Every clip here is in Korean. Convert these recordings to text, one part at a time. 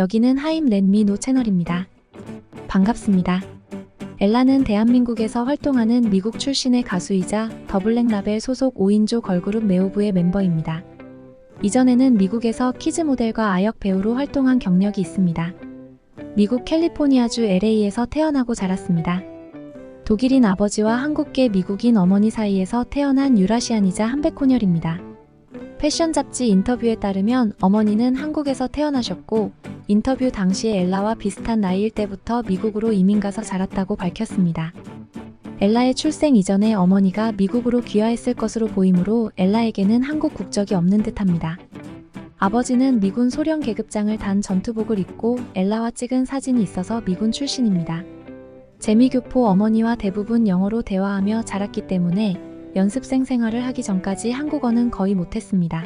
여기는 하임 렛미노 채널입니다. 반갑습니다. 엘라는 대한민국에서 활동하는 미국 출신의 가수이자 더블랙 라벨 소속 5인조 걸그룹 메오브의 멤버입니다. 이전에는 미국에서 키즈 모델과 아역 배우로 활동한 경력이 있습니다. 미국 캘리포니아주 LA에서 태어나고 자랐습니다. 독일인 아버지와 한국계 미국인 어머니 사이에서 태어난 유라시안이자 한백혼혈입니다. 패션 잡지 인터뷰에 따르면 어머니는 한국에서 태어나셨고 인터뷰 당시에 엘라와 비슷한 나이일 때부터 미국으로 이민 가서 자랐다고 밝혔습니다. 엘라의 출생 이전에 어머니가 미국으로 귀화했을 것으로 보이므로 엘라에게는 한국 국적이 없는 듯합니다. 아버지는 미군 소련 계급장을 단 전투복을 입고 엘라와 찍은 사진이 있어서 미군 출신입니다. 재미교포 어머니와 대부분 영어로 대화하며 자랐기 때문에 연습생 생활을 하기 전까지 한국어는 거의 못했습니다.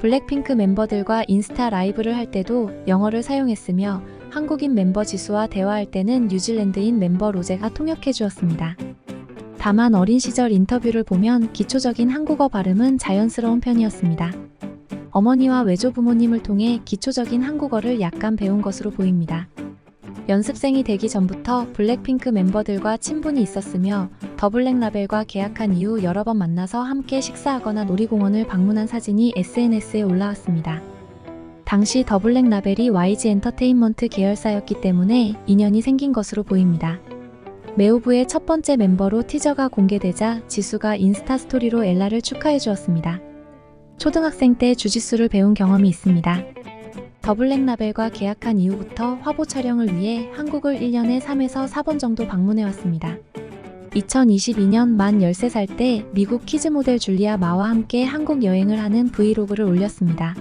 블랙핑크 멤버들과 인스타 라이브를 할 때도 영어를 사용했으며 한국인 멤버 지수와 대화할 때는 뉴질랜드인 멤버 로제가 통역해 주었습니다. 다만 어린 시절 인터뷰를 보면 기초적인 한국어 발음은 자연스러운 편이었습니다. 어머니와 외조 부모님을 통해 기초적인 한국어를 약간 배운 것으로 보입니다. 연습생이 되기 전부터 블랙핑크 멤버들과 친분이 있었으며 더블랙 라벨과 계약한 이후 여러 번 만나서 함께 식사하거나 놀이공원을 방문한 사진이 SNS에 올라왔습니다. 당시 더블랙 라벨이 YG 엔터테인먼트 계열사였기 때문에 인연이 생긴 것으로 보입니다. 메오브의 첫 번째 멤버로 티저가 공개되자 지수가 인스타 스토리로 엘라를 축하해 주었습니다. 초등학생 때 주짓수를 배운 경험이 있습니다. 더블랙 라벨과 계약한 이후부터 화보 촬영을 위해 한국을 1년에 3에서 4번 정도 방문해 왔습니다. 2022년 만 13살 때 미국 키즈 모델 줄리아 마와 함께 한국 여행을 하는 브이로그를 올렸습니다.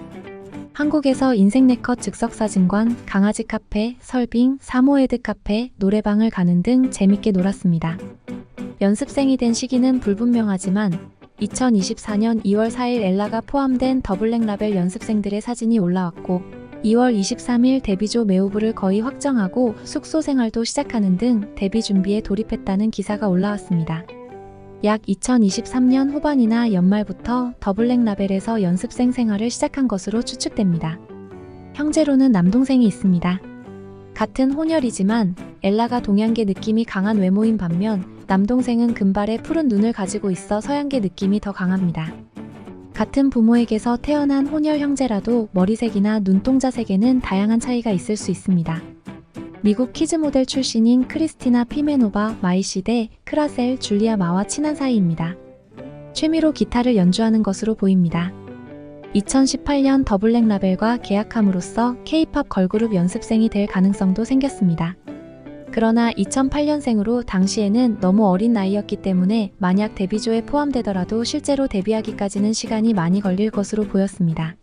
한국에서 인생 네컷 즉석 사진관, 강아지 카페, 설빙, 사모예드 카페, 노래방을 가는 등 재밌게 놀았습니다. 연습생이 된 시기는 불분명하지만 2024년 2월 4일 엘라가 포함된 더블랙 라벨 연습생들의 사진이 올라왔고 2월 23일 데뷔조 메오브를 거의 확정하고 숙소 생활도 시작하는 등 데뷔 준비에 돌입했다는 기사가 올라왔습니다. 약 2023년 후반이나 연말부터 더블랙 라벨에서 연습생 생활을 시작한 것으로 추측됩니다. 형제로는 남동생이 있습니다. 같은 혼혈이지만 엘라가 동양계 느낌이 강한 외모인 반면 남동생은 금발의 푸른 눈을 가지고 있어 서양계 느낌이 더 강합니다. 같은 부모에게서 태어난 혼혈 형제라도 머리색이나 눈동자색에는 다양한 차이가 있을 수 있습니다. 미국 키즈 모델 출신인 크리스티나 피메노바, 마이시데, 크라셀, 줄리아 마와 친한 사이입니다. 취미로 기타를 연주하는 것으로 보입니다. 2018년 더블랙 라벨과 계약함으로써 K-팝 걸그룹 연습생이 될 가능성도 생겼습니다. 그러나 2008년생으로 당시에는 너무 어린 나이였기 때문에 만약 데뷔조에 포함되더라도 실제로 데뷔하기까지는 시간이 많이 걸릴 것으로 보였습니다.